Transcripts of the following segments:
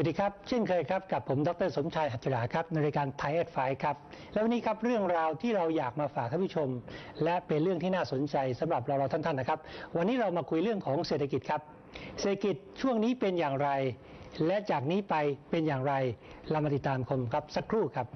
วัสดีครับ เช่นเคยครับ กับผมดรสมชายหัตถราครับ ในรายการไทยแอดไฟครับ แล้ววันนี้ครับเรื่องราวที่เราอยากมาฝากท่านผู้ชม และเป็นเรื่องที่น่าสนใจสำหรับเราเราท่านๆนะครับ วันนี้เรามาคุยเรื่องของเศรษฐกิจครับ เศรษฐกิจช่วงนี้เป็นอย่างไร และจากนี้ไปเป็นอย่างไร เรามาติดตามชมครับสักครู่ครับ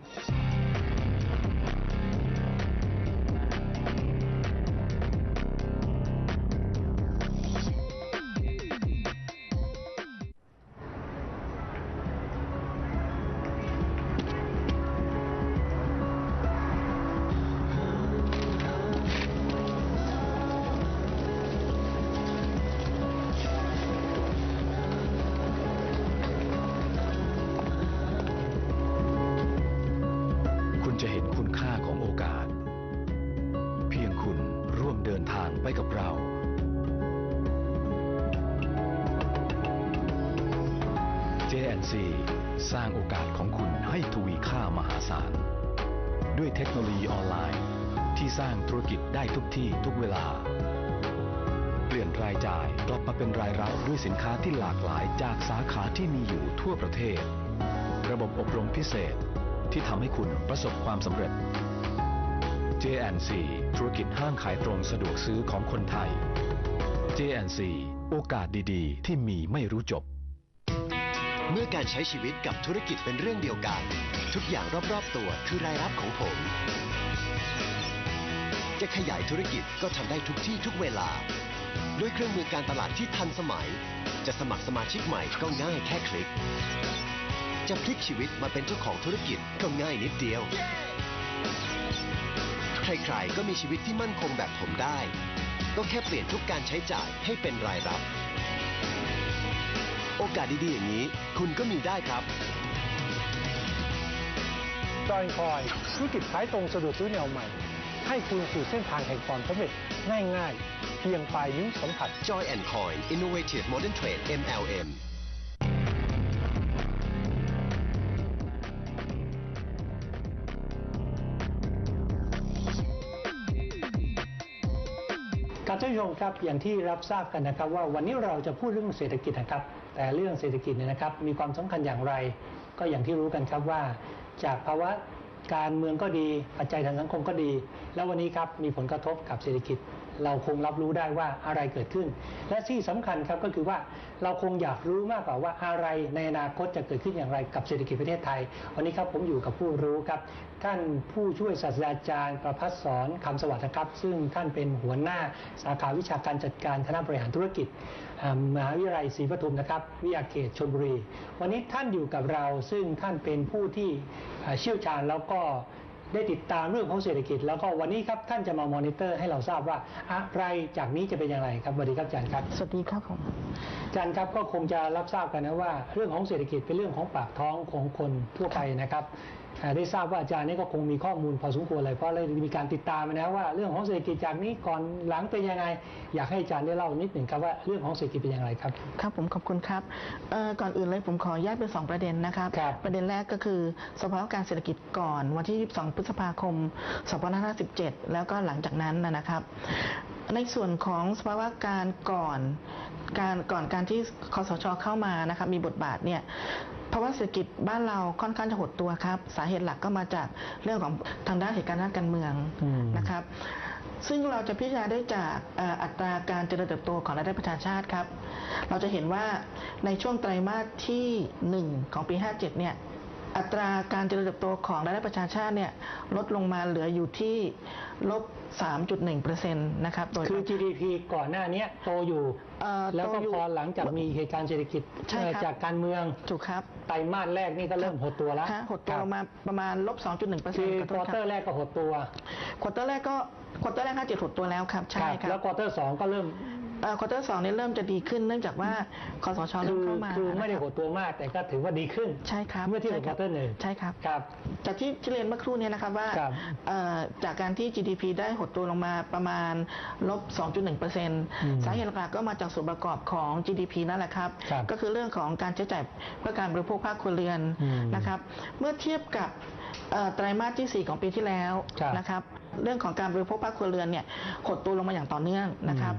JNC สร้างโอกาสของคุณให้ทวีค่ามหาศาล ด้วยเทคโนโลยีออนไลน์ ที่สร้างธุรกิจได้ทุกที่ทุกเวลา เปลี่ยนรายจ่ายกลับมาเป็นรายรับด้วยสินค้าที่หลากหลายจากสาขาที่มีอยู่ทั่วประเทศ ระบบอบรมพิเศษที่ทำให้คุณประสบความสำเร็จ JNC ธุรกิจห้างขายตรงสะดวกซื้อของคนไทย JNC โอกาสดีๆ ที่มีไม่รู้จบ เมื่อการใช้ชีวิตกับธุรกิจเป็นเรื่องเดียวกัน ทุกอย่างรอบๆตัวคือรายรับของผม จะขยายธุรกิจก็ทำได้ทุกที่ทุกเวลา ด้วยเครื่องมือการตลาดที่ทันสมัย จะสมัครสมาชิกใหม่ก็ง่ายแค่คลิก จะพลิกชีวิตมาเป็นเจ้าของธุรกิจก็ง่ายนิดเดียว ใครๆก็มีชีวิตที่มั่นคงแบบผมได้ ก็แค่เปลี่ยนทุกการใช้จ่ายให้เป็นรายรับ โอกาสดีๆอย่างนี้ คุณก็มีได้ครับ จอยคอยธุรกิจขายตรงสะดวกซื้อแนวใหม่ ให้คุณสู่เส้นทางแห่งความสำเร็จง่ายๆ เพียงปลายนิ้วสัมผัส Joy and Coin Innovative Modern Trade MLM ชมครับอย่างที่รับทราบกันนะครับ ว่าวันนี้เราจะพูดเรื่องเศรษฐกิจนะครับ แต่เรื่องเศรษฐกิจเนี่ยนะครับ มีความสำคัญอย่างไร ก็อย่างที่รู้กันครับว่า จากภาวะการเมืองก็ดี ปัจจัยทางสังคมก็ดี แล้ววันนี้ครับมีผลกระทบกับเศรษฐกิจ เราคงรับรู้ได้ว่าอะไรเกิดขึ้น และที่สำคัญครับก็คือว่าเราคงอยากรู้มากกว่าว่าอะไรในอนาคตจะเกิดขึ้นอย่างไรกับเศรษฐกิจประเทศไทย วันนี้ครับผมอยู่กับผู้รู้ครับ ท่านผู้ช่วยศาสตราจารย์ ประพัฒสอนคำสวัสดิ์ครับ ซึ่งท่านเป็นหัวหน้าสาขาวิชาการจัดการคณะบริหารธุรกิจมหาวิทยาลัยศรีปทุมนะครับวิทยาเขตชลบุรี วันนี้ท่านอยู่กับเราซึ่งท่านเป็นผู้ที่เชี่ยวชาญแล้วก็ ได้ติดตามเรื่องของเศรษฐกิจ แล้วก็วันนี้ครับท่านจะมามอนิเตอร์ให้เราทราบว่าอะไรจากนี้จะเป็นอย่างไรครับสวัสดีครับอาจารย์ครับ สวัสดีครับผมอาจารย์ครับก็คงจะรับทราบกันนะว่า เรื่องของเศรษฐกิจเป็นเรื่องของปากท้องของคนทั่วไปนะครับอ่า ได้ทราบว่าอาจารย์นี่ก็คงมีข้อมูลพอสมควรเลยเพราะเลยมีการติดตามนะว่าเรื่องของเศรษฐกิจจากนี้ก่อนหลังเป็นยังไง อยากให้อาจารย์ได้เล่านิดหนึ่งครับว่าเรื่องของเศรษฐกิจเป็นอย่างไรครับครับผมขอบคุณครับเอ่อก่อนอื่นเลยผมขอแยกเป็นสองประเด็นนะครับครับประเด็นแรกก็คือสภาวะการเศรษฐกิจก่อนวันที่ 22 พฤษภาคม 2517แล้วก็หลังจากนั้นนะนะครับในส่วนของสภาวะการก่อนการก่อนการที่คสชเข้ามานะครับมีบทบาทเนี่ย ภาวะเศรษฐกิจบ้านเราค่อนข้างจะหดตัวครับ สาเหตุหลักก็มาจากเรื่องของทางด้านเหตุการณ์ด้านการเมืองอืมนะครับซึ่งเราจะพิจารณาได้จากเอ่ออัตราการเจริญเติบโตของรายได้ประชาชาติครับ เราจะเห็นว่าในช่วงไตรมาสที่ 1 ของปี 57 เนี่ย อัตราการเจริญเติบโตของรายได้ประชาชาติเนี่ยลดลงมาเหลืออยู่ที่ลบ 3.1%นะครับโดยคือ GDP ก่อนหน้านี้โตอยู่เอ่อแล้วก็โตอยู่พอหลังจากมีเหตุการณ์เศรษฐกิจใช่ครับเอ่อจากการเมืองถูกครับไตรมาสแรกนี่ก็เริ่มหดตัวแล้วฮะหดตัวลงมาประมาณลบ 2.1%คือขอโทควอษคเตอรับร์แรกก็หดตัวควอเตอร์แรกก็ควอเตอร์แรก 57 หดตัวแล้วครับใช่ครัแล้วบควอเตอร์สองก็เริ่มเอ่อ ควอเตอร์สองเนี่ยเริ่มจะดีขึ้นเนื่องจากว่าคสชคืเริ่มอเข้ามาคือไม่ได้นะหรับดตัวมากแต่ก็ถือว่าดีขึ้น ใช่ครับเมื่อเทียบกับใช่ควอเตอร์หนึ่งใช่ครับครับจากที่ที่เรียนเมื่อครู่เนี้นะครับว่าครับเอ่อจากการที่ GDP ได้หดตัวลงมาประมาณลบ 2.1%สาเหตุหลักๆก็มาจากส่วนประกอบของ GDP นั่นแหละครับครับ ก็คือเรื่องของการใช้จ่ายเพื่อการบริโภคภาคครัวเรือนอืมนะครับ เมื่อเทียบกับเอ่อไตรมาสที่ 4 ของปีที่แล้วครับนะครับ เรื่องของการบริโภคภาคครัวเรือนเนี่ยหดตัวลงมาอย่างต่อเนื่องนะครับ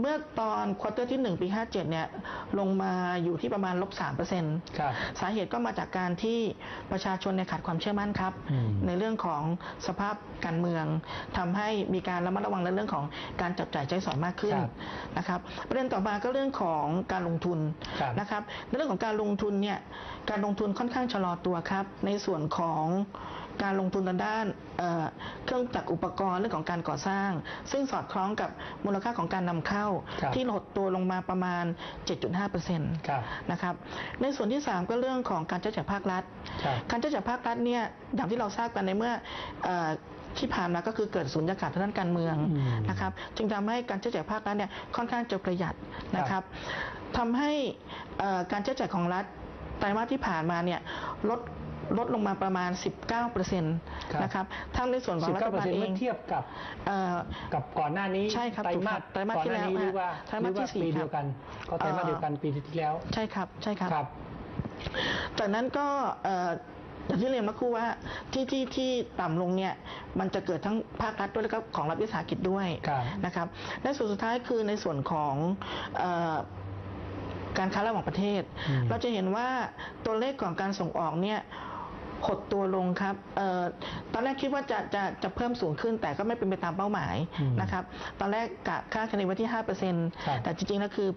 เมื่อตอนควอเตอร์ที่ 1 ปี 57 เนี่ยลงมาอยู่ที่ประมาณลบ3เปอร์เซ็นต์ครับสาเหตุก็มาจากการที่ประชาชนเนี่ยขาดความเชื่อมั่นครับอืมในเรื่องของสภาพการเมืองทำให้มีการระมัดระวังในเรื่องของการจับจ่ายใช้สอยมากขึ้นครับนะครับ ประเด็นต่อมาก็เรื่องของการลงทุนครับนะครับในเรื่องของการลงทุนเนี่ยการลงทุนค่อนข้างชะลอตัวครับ ในส่วนของ การลงทุนทางด้านเอ่อเครื่องจักรอุปกรณ์เรื่องของการก่อสร้าง ซึ่งสอดคล้องกับมูลค่าของการนำเข้าครับที่ลดตัวลงมาประมาณ 7.5%ครับนะครับในส่วนที่ 3 ก็เรื่องของการใช้จ่ายภาครัฐครับการใช้จ่ายภาครัฐเนี่ยอย่างที่เราทราบกันในเมื่อเออที่ผ่านมาก็คือเกิดสุญญากาศทางด้านการเมืองอืมนะครับจึงทำให้การใช้จ่ายภาครัฐเนี่ยค่อนข้างจะประหยัดนะครับทำให้เอ่อการใช้จ่ายของรัฐไตรมาสที่ผ่านมาเนี่ยลด ลดลงมาประมาณ 19%นะครับทั้งในส่วนของรัฐบาลเอเมื่งอเทียบกับเอ่อกับก่อนหน้านี้ใช่ครับไตรมาสไตรมาสก่อนที่หน้าแล้วนี้หรือว่าไตรมาสที่หอว่สี่ปีครับเดียวกัน ก็ไตรมาสเอ่อเดียวกันปีที่แล้ว ใช่ครับใช่ครับครับจากนั้นก็เอ่ออย่างที่เรียนเมื่อครู่ว่าที่ที่ที่ต่ำลงเนี่ยมันจะเกิดทั้งภาครัฐด้วยแล้วก็ของรัฐวิสาหกิจด้วยครับนะครับและส่วนสุดท้ายคือในส่วนของเอ่อการค้าระหว่างประเทศอืมเราจะเห็นว่าตัวเลขของการส่งออกเนี่ย หดตัวลงครับเออตอนแรกคิดว่าจะจะจะเพิ่มสูงขึ้น แต่ก็ไม่เป็นไปตามเป้าหมายอืมนะครับ ตอนแรกกะค่าคะแนนไว้ที่ครับ5%แต่จริงๆแล้วคือ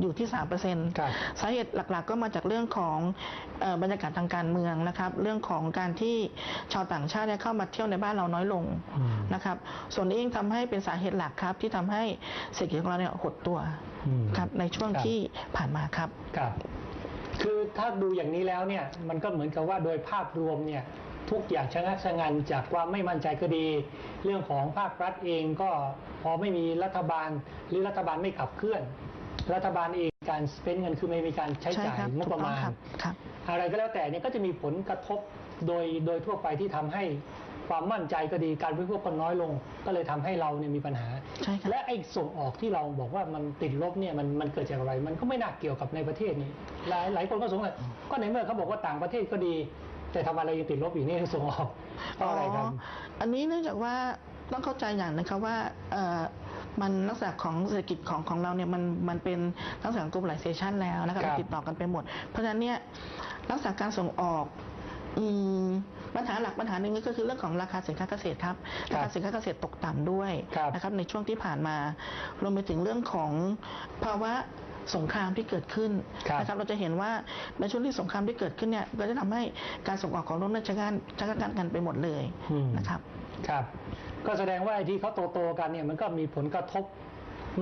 อยู่ที่3%ครับสาเหตุหลักๆ ก็มาจากเรื่องของเออบรรยากาศทางการเมืองนะครับ เรื่องของการที่ชาวต่างชาติเนี่ยเข้ามาเที่ยวในบ้านเราน้อยลงอืมนะครับ ส่วนนี้เองทำให้เป็นสาเหตุหลักครับ ที่ทำให้เศรษฐกิจของเราเนี่ยหดตัวอืมครับในช่วงครับที่ผ่านมาครับครับ คือถ้าดูอย่างนี้แล้วเนี่ยมันก็เหมือนกับว่าโดยภาพรวมเนี่ยทุกอย่างชะงักชะงันจากความไม่มั่นใจก็ดี เรื่องของภาครัฐเองก็พอไม่มีรัฐบาลหรือรัฐบาลไม่ขับเคลื่อน รัฐบาลเองการสเปนเงินคือไม่มีการใช้ใช่จ่ายครับงบประมาณ ถูกต้องครับครับ อะไรก็แล้วแต่เนี่ยก็จะมีผลกระทบโดยโดยทั่วไปที่ทำให้ ความมั่นใจก็ดีการบริโภคก็น้อยลง ก็เลยทำให้เราเนี่ยมีปัญหาใช่ครับและไอ้ส่งออกที่เราบอกว่ามันติดลบเนี่ยมันมันเกิดจากอะไร มันก็ไม่น่าเกี่ยวกับในประเทศนี่หลายหลายคนก็สงสัยก็ในเมื่อเขาบอกว่าต่างประเทศก็ดี แต่ทำไมเรายังติดลบอยู่นี่ส่งออกเพราะอะไรครับอันนี้เนื่องจากว่าต้องเข้าใจอย่างนะครับว่าเอ่อมันลักษณะของเศรษฐกิจของของเราเนี่ยมันมันเป็นลักษณะของ globalization แล้วนะครับครับติดต่อกันไปหมด เพราะฉะนั้นเนี่ยลักษณะการส่งออก อืมปัญหาหลักปัญหาหนึ่งก็คือเรื่องของราคาสินค้าเกษตรครับครับราคาสินค้าเกษตรตกต่ำด้วยครับนะครับในช่วงที่ผ่านมารวมไปถึงเรื่องของภาวะสงครามที่เกิดขึ้นครับนะครับเราจะเห็นว่าในช่วงที่สงครามที่เกิดขึ้นเนี่ยก็จะทำให้การส่งออกของเราเนี่ยชะงันชะงันกันไปหมดเลยอืมนะครับ ครับ ก็แสดงว่าไอ้ที่เขาโตๆกันเนี่ยมันก็มีผลกระทบ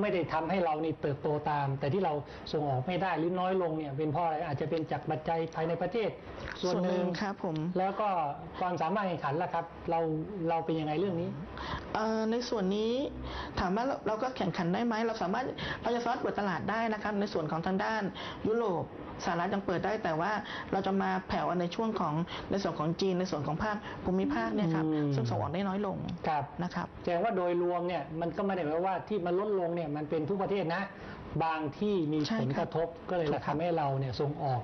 ไม่ได้ทำให้เรานี่เติบโตตาม แต่ที่เราส่งออกไม่ได้หรือน้อยลงเนี่ยเป็นเพราะอะไรอาจจะเป็นจากปัจจัยภายในประเทศ ส่วนหนึ่งครับผมแล้วก็ความสามารถแข่งขันล่ะครับ เราเราเป็นยังไงเรื่องนี้เอ่อในส่วนนี้ถามว่าเราเราก็แข่งขันได้ไหมเราสามารถเราจะสามารถเปิดตลาดได้นะครับ ในส่วนของทางด้านยุโรป สหรัฐยังเปิดได้แต่ว่าเราจะมาแผ่วในช่วงของในส่วนของจีนในส่วนของภาคภูมิภาคเนี่ยครับอืมซึ่งส่งออกได้น้อยลงครับนะครับแสดงว่าโดยรวมเนี่ยมันก็ไม่ได้แปลว่าที่มันลดลงเนี่ยมันเป็นทุกประเทศนะ บางที่มีใช่ผลคกรับระทบก็เลยถูกครับทำให้เราเนี่ยส่งออก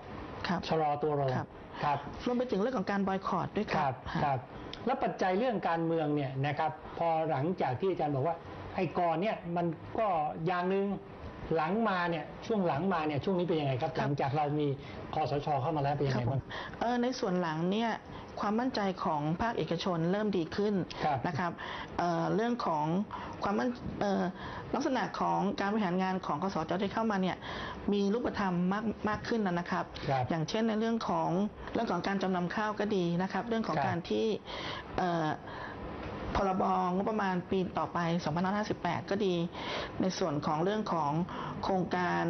ครับชะลอตัวลงครับครับรวมไปถึงเรื่องของการบอยคอรดด้วยคครัรับบครับแล้วปัจจัยเรื่องการเมืองเนี่ยนะครับพอหลังจากที่อาจารย์บอกว่าไอ้ก่อนเนี่ยมันก็อย่างหนึ่ง หลังมาเนี่ยช่วงหลังมาเนี่ยช่วงนี้เป็นยังไงครับ หลังจากเรามีคอสชเข้ามาแล้วเป็นยังครัไงบผบ้างมเอ่อในส่วนหลังเนี่ยความมั่นใจของภาคเอกชนเริ่มดีขึ้นครับนะครับเอ่อเรื่องของความมั่นเอ่อลักษณะของการบริหารงานของกสจที่เข้ามาเนี่ยมีรูปธรรมมากมากขึ้นนะนะครับครับอย่างเช่นในเรื่องของเรื่องของการจำนำข้าวก็ดีนะครับ เรื่องของครับการที่เอ่อ พรบงบประมาณปีต่อไป 2558 ก็ดี ในส่วนของเรื่องของโครงการ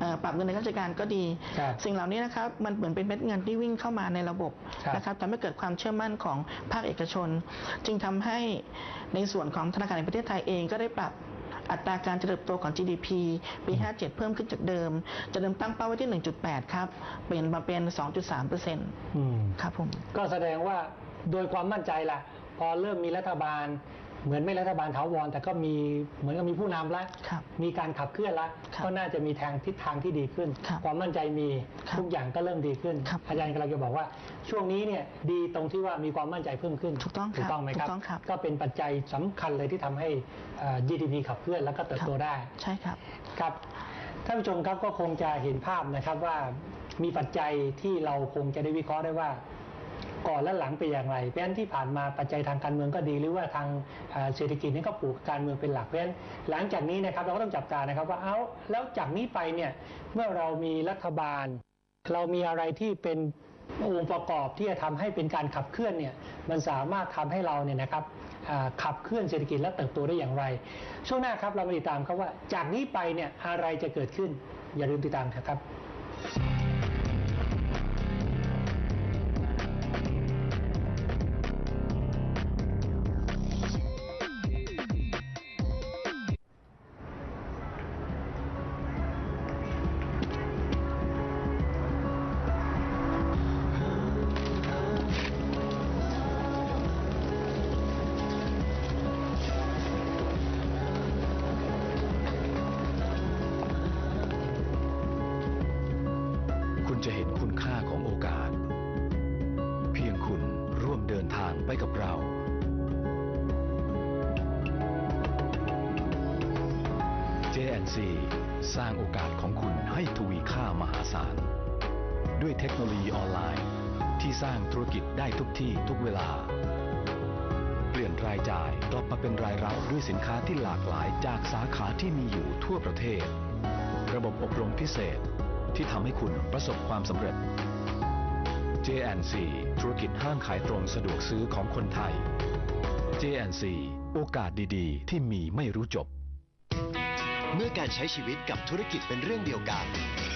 เอ่อปรับเงินในข้าราชการก็ดีครับสิ่งเหล่านี้นะครับมันเหมือนเป็นเม็ดเงินที่วิ่งเข้ามาในระบบครับนะครับทำให้เกิดความเชื่อมั่นของภาคเอกชน จึงทำให้ในส่วนของธนาคารแห่งประเทศไทยเองก็ได้ปรับอัตราการเติบโตของ GDP ปี 57 เพิ่มขึ้นจากเดิม จะเดิมตั้งเป้าไว้ที่ 1.8 ครับ เปลี่ยนมาเป็น 2.3เปอร์เซ็นต์อืมครับผม ก็แสดงว่าโดยความมั่นใจล่ะ พอเริ่มมีรัฐบาล เหมือนไม่รัฐบาลถาวรแต่ก็มีเหมือนกับมีผู้นำละครับมีการขับเคลื่อนละครับก็น่าจะมีทางทิศทางที่ดีขึ้นครับความมั่นใจมีครับทุกอย่างก็เริ่มดีขึ้นครับอาจารย์กำลังจะบอกว่า ช่วงนี้เนี่ยดีตรงที่ว่ามีความมั่นใจเพิ่มขึ้นถูกต้องครับถูกต้องไหมครับถูกต้องครับ ก็เป็นปัจจัยสำคัญเลยที่ทำให้เอ่อ GDP ขับเคลื่อนแล้วก็เติบโตได้ใช่ครับครับท่านผู้ชมครับก็คงจะเห็นภาพนะครับว่ามีปัจจัยที่เราคงจะได้วิเคราะห์ได้ว่า ก่อนและหลังเป็นอย่างไร เพราะฉะนั้นที่ผ่านมาปัจจัยทางการเมืองก็ดี หรือว่าทางเศรษฐกิจนี่ก็ปลูกการเมืองเป็นหลักเพราะฉะนั้นหลังจากนี้นะครับเราก็ต้องจับตานะครับว่าเอาแล้วจากนี้ไปเนี่ยเมื่อเรามีรัฐบาล เรามีอะไรที่เป็นองค์ประกอบที่จะทำให้เป็นการขับเคลื่อนเนี่ยมันสามารถทำให้เราเนี่ยนะครับขับเคลื่อนเศรษฐกิจและเติบโตได้อย่างไร ช่วงหน้าครับเรามาติดตามครับว่าจากนี้ไปเนี่ยอะไรจะเกิดขึ้นอย่าลืมติดตามนะครับ JNC สร้างโอกาสของคุณให้ทวีค่ามหาศาล ด้วยเทคโนโลยีออนไลน์ ที่สร้างธุรกิจได้ทุกที่ทุกเวลา เปลี่ยนรายจ่ายกลับมาเป็นรายรับด้วยสินค้าที่หลากหลายจากสาขาที่มีอยู่ทั่วประเทศ ระบบอบรมพิเศษที่ทำให้คุณประสบความสำเร็จ JNC ธุรกิจห้างขายตรงสะดวกซื้อของคนไทย JNC โอกาสดีๆ ที่มีไม่รู้จบ เมื่อการใช้ชีวิตกับธุรกิจเป็นเรื่องเดียวกัน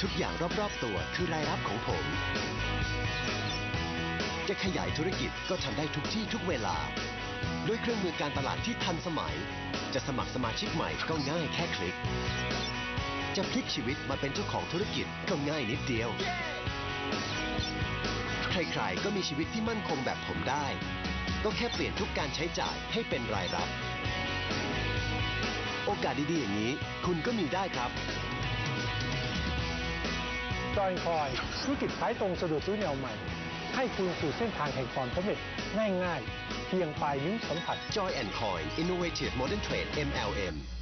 ทุกอย่างรอบๆตัวคือรายรับของผม จะขยายธุรกิจก็ทำได้ทุกที่ทุกเวลา ด้วยเครื่องมือการตลาดที่ทันสมัย จะสมัครสมาชิกใหม่ก็ง่ายแค่คลิก จะพลิกชีวิตมาเป็นเจ้าของธุรกิจก็ง่ายนิดเดียว ใครๆก็มีชีวิตที่มั่นคงแบบผมได้ ก็แค่เปลี่ยนทุกการใช้จ่ายให้เป็นรายรับ โอกาสดีๆอย่างนี้ คุณก็มีได้ครับ จอยคอยธุรกิจขายตรงสะดวกซื้อแนวใหม่ ให้คุณสู่เส้นทางแห่งความสำเร็จง่ายๆ เพียงปลายนิ้วสัมผัส Joy and Coin Innovative Modern Trade MLM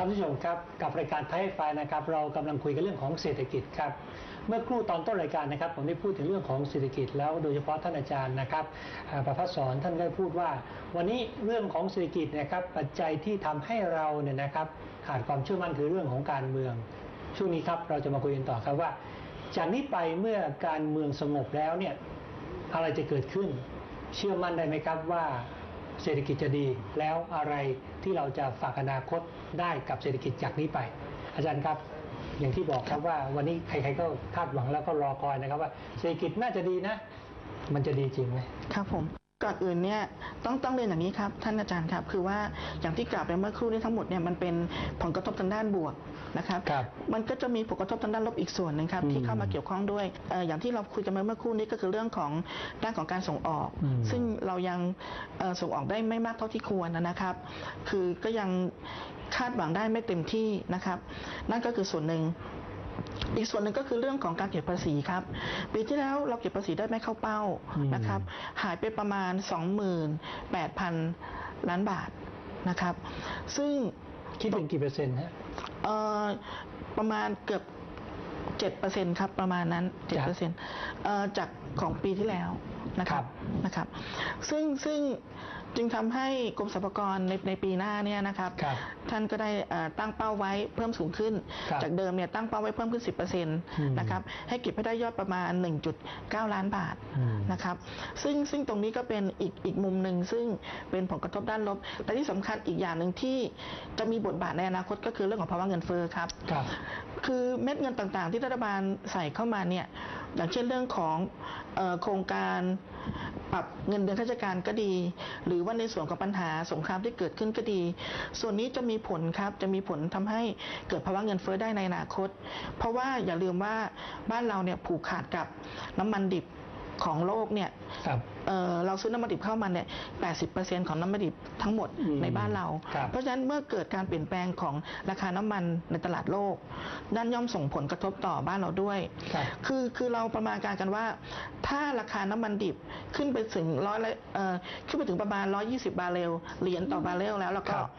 ท่านผู้ชมครับกับรายการไทยไฟนะครับเรากำลังคุยกันเรื่องของเศรษฐกิจครับเมื่อครู่ตอนต้นรายการนะครับผมได้พูดถึงเรื่องของเศรษฐกิจแล้วโดยเฉพาะท่านอาจารย์นะครับประพัฒสอนท่านได้พูดว่า วันนี้เรื่องของเศรษฐกิจนะครับปัจจัยที่ทำให้เราเนี่ยนะครับขาดความเชื่อมั่นคือเรื่องของการเมือง ช่วงนี้ครับเราจะมาคุยกันต่อครับว่าจากนี้ไปเมื่อการเมืองสงบแล้วเนี่ยอะไรจะเกิดขึ้น เชื่อมั่นได้ไหมครับว่าเศรษฐกิจจะดีแล้วอะไรที่เราจะฝากอนาคต ได้กับเศรษฐกิจจากนี้ไป อาจารย์ครับอย่างที่บอกครับว่าวันนี้ใครๆก็คาดหวังแล้วก็รอคอยนะครับว่าเศรษฐกิจน่าจะดีนะ มันจะดีจริงไหมครับผม ก่อนอื่นเนี่ยต้องต้องเรียนอย่างนี้ครับท่านอาจารย์ครับ คือว่าอย่างที่กล่าวไปเมื่อครู่นี้ทั้งหมดเนี่ยมันเป็นผลกระทบทางด้านบวกนะครับครับมันก็จะมีผลกระทบทางด้านลบอีกส่วนหนึ่งครับอืมที่เข้ามาเกี่ยวข้องด้วยเอ่ออย่างที่เราคุยกันมาเมื่อครู่นี้ก็คือเรื่องของด้านของการส่งออกอืมซึ่งเรายังเอ่อส่งออกได้ไม่มากเท่าที่ควรนะครับ คือก็ยังคาดหวังได้ไม่เต็มที่นะครับ นั่นก็คือส่วนหนึ่ง อีกส่วนหนึ่งก็คือเรื่องของการเก็บภาษีครับ ปีที่แล้วเราเก็บภาษีได้ไม่เข้าเป้าอืมนะครับ หายไปประมาณ 28,000 ล้านบาทนะครับ ซึ่งคิดเป็นกี่เปอร์เซ็นต์ฮะเอ่อประมาณเกือบ7%ครับประมาณนั้นจาก7%เอ่อจากของปีที่แล้วนะครับครับนะครับ ซึ่งซึ่ง จึงทำให้กรมสรรพากรในในปีหน้าเนี่ยนะครับครับท่านก็ได้เอ่อตั้งเป้าไว้เพิ่มสูงขึ้นครับจากเดิมเนี่ยตั้งเป้าไว้เพิ่มขึ้น 10%นะครับให้เก็บให้ได้ยอดประมาณ 1.9 ล้านบาทอืมนะครับซึ่งซึ่งตรงนี้ก็เป็นอีกอีกมุมหนึ่งซึ่งเป็นผลกระทบด้านลบ แต่ที่สำคัญอีกอย่างหนึ่งที่จะมีบทบาทในอนาคตก็คือเรื่องของภาวะเงินเฟ้อครับครับคือเม็ดเงินต่างๆ ที่รัฐบาลใส่เข้ามาเนี่ย อย่างเช่นเรื่องของโครงการปรับเงินเดือนข้าราชการก็ดี หรือว่าในส่วนของปัญหาสงครามที่เกิดขึ้นก็ดี ส่วนนี้จะมีผลครับจะมีผลทำให้เกิดภาวะเงินเฟ้อได้ในอนาคต เพราะว่าอย่าลืมว่าบ้านเราเนี่ยผูกขาดกับน้ำมันดิบ ของโลกเนี่ยครับ เอ่อเราซื้อน้ำมันดิบเข้ามาเนี่ย 80%ของน้ำมันดิบทั้งหมดอืมในบ้านเรา ครับเพราะฉะนั้นเมื่อเกิดการเปลี่ยนแปลงของราคาน้ำมันในตลาดโลกนั่นย่อมส่งผลกระทบต่อบ้านเราด้วย ครับคือคือเราประมาณการกันว่า ถ้าราคาน้ำมันดิบขึ้นไปถึงร้อยละเอ่อขึ้นไปถึงประมาณ 120 บาร์เรลเหรียญต่อบาร์เรลแล้วแล้วก็ครับ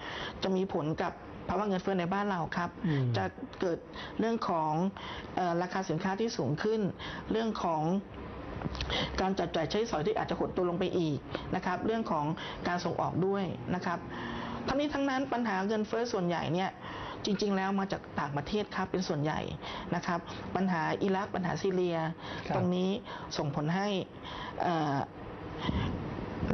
จะมีผลกับภาวะเงินเฟ้อในบ้านเราครับ อืม จะ เกิดเรื่องของเออราคาสินค้าที่สูงขึ้น เรื่องของ การจัดจ่ายใช้สอยที่อาจจะหดตัวลงไปอีกนะครับ เรื่องของการส่งออกด้วยนะครับ ทั้งนี้ทั้งนั้นปัญหาเงินเฟ้อส่วนใหญ่เนี่ยจริง ๆ แล้วมาจากต่างประเทศครับเป็นส่วนใหญ่นะครับ ปัญหาอิรักปัญหาซีเรียครับตรงนี้ส่งผลให้เอ่อ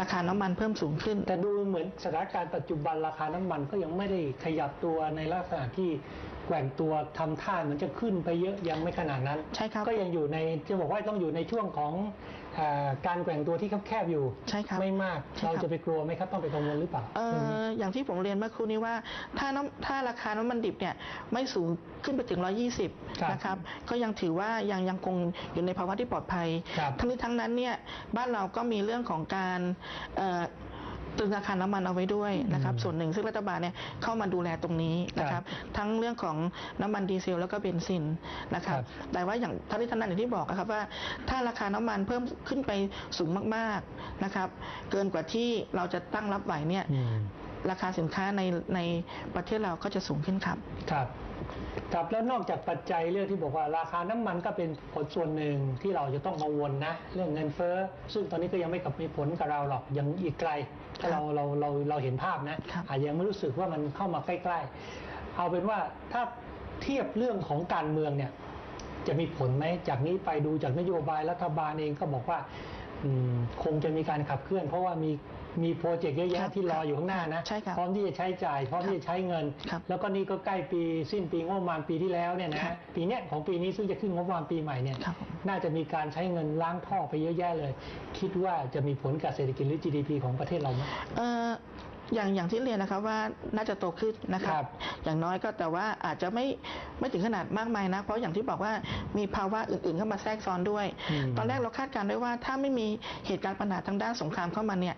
ราคาน้ำมันเพิ่มสูงขึ้น แต่ดูเหมือนสถานการณ์ปัจจุบันราคาน้ำมันก็ยังไม่ได้ขยับตัวในลักษณะที่ แกว่งตัวทำท่าเหมือนจะขึ้นไปเยอะยังไม่ขนาดนั้นใช่ครับก็ยังอยู่ในจะบอกว่าต้องอยู่ในช่วงของเออการแกว่งตัวที่แคบๆอยู่ใช่ครับไม่มากใช่ครับเราจะไปกลัวไหมครับต้องไปกังวลหรือเปล่าเอ่เรื่องนี้ออย่างที่ผมเรียนเมื่อครู่นี้ว่าถ้าน้ำถ้าราคาน้ำมันดิบเนี่ยไม่สูงขึ้นไปถึงครับ120นะครับก็ยังถือว่ายังยังคงอยู่ในภาวะที่ปลอดภัยครับทั้งนี้ทั้งนั้นเนี่ยบ้านเราก็มีเรื่องของการเอ่อ ตรึงราคาน้ำมันเอาไว้ด้วยนะครับอืมส่วนหนึ่งซึ่งรัฐบาลเนี่ยเข้ามาดูแลตรงนี้นะคครัรับบทั้งเรื่องของน้ำมันดีเซลแล้วก็เบนซินนะครับครับแต่ว่าอย่างทั้งนี้ทั้งนั้นอย่างที่บอกนะครับว่า ถ้าราคาน้ำมันเพิ่มขึ้นไปสูงมากๆนะครับเกินกว่าที่เราจะตั้งรับไหวเนี่ยอืม ราคาสินค้าในในประเทศเราก็จะสูงขึ้นครับ ครับครับแล้วนอกจากปัจจัยเรื่องที่บอกว่าราคาน้ำมันก็เป็นผลส่วนหนึ่งที่เราจะต้องกังวลนะ เรื่องเงินเฟ้อ ซึ่งตอนนี้ก็ยังไม่กับมีผลกับเราหรอกยังอีกไกลถ้าเราเราเราเราเห็นภาพนะครับอาจจะยังไม่รู้สึกว่ามันเข้ามาใกล้ๆ เอาเป็นว่าถ้าเทียบเรื่องของการเมืองเนี่ย จะมีผลไหมจากนี้ไปดูจากนโยบายรัฐบาลเองก็บอกว่าอืมคงจะมีการขับเคลื่อน เพราะว่ามี มีโปรเจกต์เยอะครัแยะบที่รออยู่ข้างหน้านะใช่ครับพร้อมที่จะใช้จ่าย พร้อมครับที่จะใช้เงินครับแล้วก็นี่ก็ใกล้ปีสิ้นปีงบประมาณปีที่แล้วเนี่ยนะครับปีเนี้ยของปีนี้ซึ่งจะขึ้นงบประมาณปีใหม่เนี่ยครับผมน่าจะมีการใช้เงินล้างท่อไปเยอะแยะเลย คิดว่าจะมีผลกับเศรษฐกิจหรือ GDP ของประเทศเราไหมเอ่ออย่างอย่างที่เรียนนะครับว่าน่าจะโตขึ้นนะครัครับบอย่างน้อยก็แต่ว่าอาจจะไม่ไม่ถึงขนาดมากมายนะเพราะอย่างที่บอกว่ามีภาวะอื่นๆเข้ามาแทรกซ้อนด้วย อืม ตอนแรกเราคาดการณ์ไว้ว่า ถ้าไม่มีเหตุการณ์ปัญหาทางด้านสงครามเข้ามาเนี่ย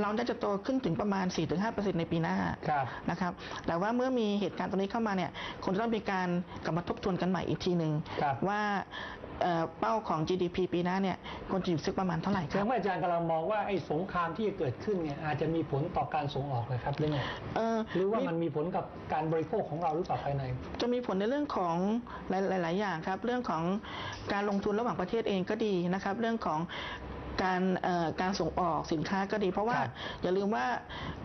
เราน่าจะโตขึ้นถึงประมาณ 4-5%ในปีหน้า ครับ นะครับแต่ว่าเมื่อมีเหตุการณ์ตรงนี้เข้ามาเนี่ยคงจะต้องมีการกลับมาทบทวนกันใหม่อีกทีหนึ่งครับ ว่าเอ่อเป้าของ GDP ปีหน้าเนี่ยควรจะอยู่สักประมาณเท่าไหร่คแสดรับ งว่าอาจารย์กำลังมองว่าไอ้สงครามที่จะเกิดขึ้นเนี่ยอาจจะมีผลต่อการส่งออกเลยครับหรือไงเอ่อหรือว่ามันมีผลกับการบริโภคของเราหรือเปล่าภายใน จะมีผลในเรื่องของหลายหลาย ๆ อย่างครับ เรื่องของการลงทุนระหว่างประเทศเองก็ดีนะครับ เรื่องของการเอ่อการส่งออกสินค้าก็ดี เพราะว่าครับอย่าลืมว่า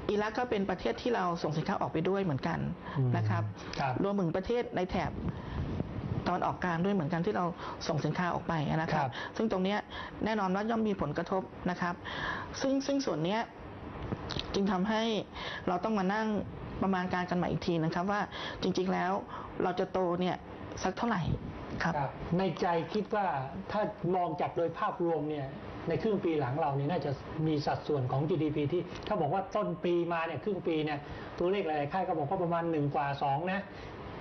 อิรักก็เป็นประเทศที่เราส่งสินค้าออกไปด้วยเหมือนกันอืมนะครับครับรวมถึงประเทศในแถบตอนออกกลางด้วยเหมือนกันที่เราส่งสินค้าออกไปนะคครัรับบซึ่งตรงเนี้ยแน่นอนว่าย่อมมีผลกระทบนะครับ ซึ่งซึ่งส่วนเนี้ย จึงทำให้เราต้องมานั่งประมาณการกันใหม่อีกทีนะครับว่าจริงๆแล้วเราจะโตเนี่ยสักเท่าไหร่ครับครับ ในใจคิดว่าถ้ามองจากโดยภาพรวมเนี่ยในครึ่งปีหลังเราเนี่ยน่าจะมีสัดส่วนของ GDP ที่ถ้าบอกว่าต้นปีมาเนี่ยครึ่งปีเนี่ยตัวเลขหลายๆค่ายก็บอกว่าประมาณ1กว่า2นะ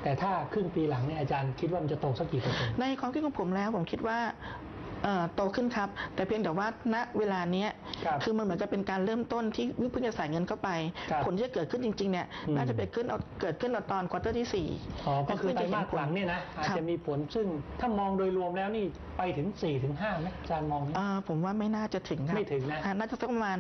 แต่ถ้าครึ่งปีหลังเนี่ยอาจารย์คิดว่ามันจะโตสักกี่เปอร์เซ็นต์ในความคิดของผมแล้วผมคิดว่า เอ่อโตขึ้นครับ แต่เพียงแต่ว่าณเวลาเนี้ยครับอมันเหมือนกับเป็นการเริ่มต้นที่เพิ่งจะใส่เงินเข้าไป ครับผลที่จะเกิดขึ้นจริงๆเนี่ยอืม น่าจะไปขึ้นเอาเกิดขึ้นเอาตอนควอเตอร์ที่สี่ อ๋อก็คือไตรเพิ่งจะเห็มาสหลังเนี่ยนะอาจครับ จะมีผลซึ่งถ้ามองโดยรวมแล้วนี่ไปถึง4ถึง5ไหมอาจารย์มองไหม อ่าผมว่าไม่น่าจะถึงครับไม่ถึงนะ อ่าน่าจะสักประมาณ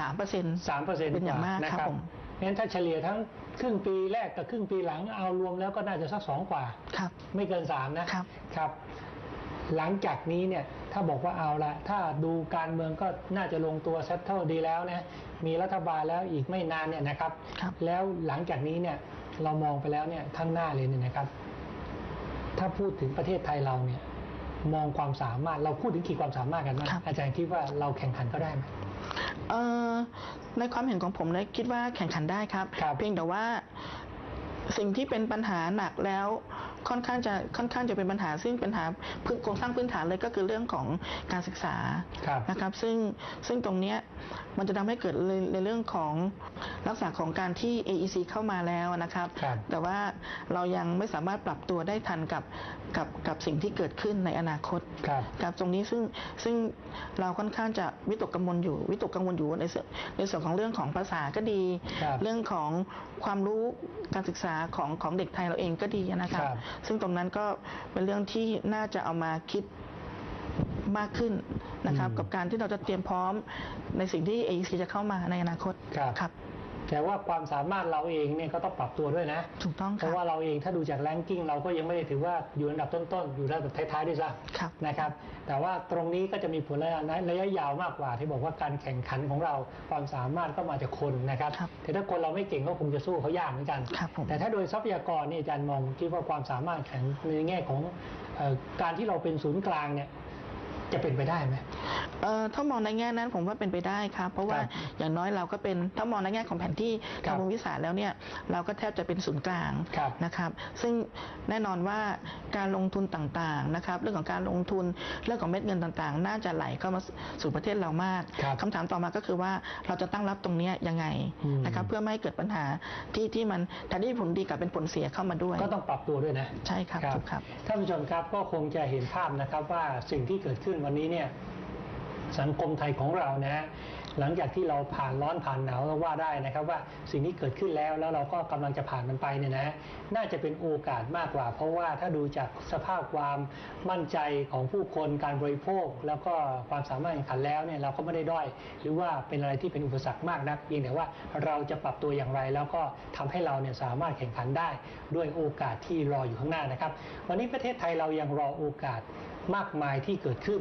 สามเปอร์เซ็นต์สามเปอร์เซ็นต์เป็นอย่างมากนะครับผม งั้นถ้าเฉลี่ยทั้งครึ่งปีแรกกับครึ่งปีหลังเอารวมแล้วก็น่าจะสักสองกว่า ครับ ไม่เกินสามนะครับ ครับ หลังจากนี้เนี่ยถ้าบอกว่าเอาละถ้าดูการเมืองก็น่าจะลงตัวเซตเทิลดีแล้วนะมีรัฐบาลแล้วอีกไม่นานเนี่ยนะครับครับแล้วหลังจากนี้เนี่ยเรามองไปแล้วเนี่ยข้างหน้าเลยเนี่ยนะครับ ถ้าพูดถึงประเทศไทยเราเนี่ย มองความสามารถเราพูดถึงขีดความสามารถกันว่าครับอาจารย์คิดว่าเราแข่งขันก็ได้ไหมเอ่อในความเห็นของผมเนี่ยคิดว่าแข่งขันได้ครับครับเพียงแต่ว่าสิ่งที่เป็นปัญหาหนักแล้ว ค่อนข้างจะค่อนข้างจะเป็นปัญหา ซึ่งปัญหาพื้นโครงสร้างพื้นฐานเลยก็คือเรื่องของการศึกษาครับนะครับ ซึ่งซึ่งตรงเนี้ยมันจะทำให้เกิดในในเรื่องของลักษณะของการที่ AEC เข้ามาแล้วนะครับครับ แต่ว่าเรายังไม่สามารถปรับตัวได้ทันกับกับกับสิ่งที่เกิดขึ้นในอนาคตครับครับตรงนี้ซึ่งซึ่งเราค่อนข้างจะวิตกกังวลอยู่วิตกกังวลอยู่ในส่วนในส่วนของเรื่องของภาษาก็ดีครับเรื่องของความรู้การศึกษาของของเด็กไทยเราเองก็ดีนะครับครับซึ่งตรงนั้นก็เป็นเรื่องที่น่าจะเอามาคิดมากขึ้นนะครับอืมกับการที่เราจะเตรียมพร้อมในสิ่งที่ AEC จะเข้ามาในอนาคตครับครับ แต่ว่าความสามารถเราเองเนี่ยก็ต้องปรับตัวด้วยนะ ถูกต้องเพครัราะบว่าเราเองถ้าดูจากแรงกิ้งเราก็ยังไม่ได้ถือว่าอยู่อันดับต้นๆ อยู่ระดับท้ายๆด้วยซ้ครับำนะครับ แต่ว่าตรงนี้ก็จะมีผลระยะระยะยาวมากกว่า ที่บอกว่าการแข่งขันของเราความสามารถก็มาจากคนนะครับ ครับแต่ถ้าคนเราไม่เก่งก็คงจะสู้เขายากเหมือนกัน ครับผม แต่ถ้าโดยทรัพยากรนี่อาจารย์มองคิดว่าความสามารถแข่งในแง่ของเอ่อการที่เราเป็นศูนย์กลางเนี่ย จะเป็นไปได้ไหมเอ่อถ้ามองในแง่นั้นผมว่าเป็นไปได้ครับเพราะว่าครับอย่างน้อยเราก็เป็นถ้ามองในแง่ของแผนที่ครัทาบงภูมิศาสตร์แล้วเนี่ยเราก็แทบจะเป็นศูนย์กลางครับนะครับ ซึ่งแน่นอนว่าการลงทุนต่างๆนะครับ เรื่องของการลงทุนเรื่องของเม็ดเงินต่างๆ น่าจะไหลเข้ามาสู่ประเทศเรามากครับคำถามต่อมาก็คือว่าเราจะตั้งรับตรงเนี้ยยังไงอืมนะครับเพื่อไม่ให้เกิดปัญหาที่ที่มันแทนที่ผลดีกลับเป็นผลเสียเข้ามาด้วย ก็ต้องปรับตัวด้วยนะใช่ครับถูกครับท่านผู้ชมครับก็คงจะเห็นภาพนะครับว่าสิ่งที่เกิดขึ้นวันนี้เนี่ยสังคมไทยของเรานะฮะหลังจากที่เราผ่านร้อนผ่านหนาวก็ว่าได้นะครับว่าสิ่งที่เกิดขึ้นแล้วแล้วเราก็กำลังจะผ่านมันไปเนี่ยนะน่าจะเป็นโอกาสมากกว่า เพราะว่าถ้าดูจากสภาพความมั่นใจของผู้คนการบริโภค แล้วก็ความสามารถแข่งขันแล้วเนี่ยเราก็ไม่ได้ด้อย หรือว่าเป็นอะไรที่เป็นอุปสรรคมากนักเพียงแต่ว่าเราจะปรับตัวอย่างไร แล้วก็ทำให้เราเนี่ยสามารถแข่งขันได้ด้วยโอกาสที่รออยู่ข้างหน้านะครับ วันนี้ประเทศไทยเรายังรอโอกาส มากมายที่เกิดขึ้น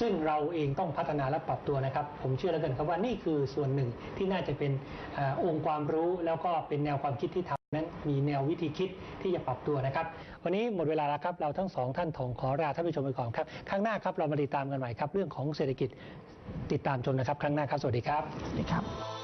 ซึ่งเราเองต้องพัฒนาและปรับตัวนะครับ ผมเชื่อแล้วกันครับว่านี่คือส่วนหนึ่งที่น่าจะเป็นอองค์ความรู้แล้วก็เป็นแนวความคิดที่ทำนั้นมีแนววิธีคิดที่จะปรับตัวนะครับ วันนี้หมดเวลาแล้วครับเราทั้งสองท่านถองขอลาท่านผู้ชมไปก่อนครับครั้งหน้าครับเรามาติดตามกันใหม่ครับเรื่องของเศรษฐกิจติดตามชมนะครับ ครั้งหน้าครับ สวัสดีครับนะครับ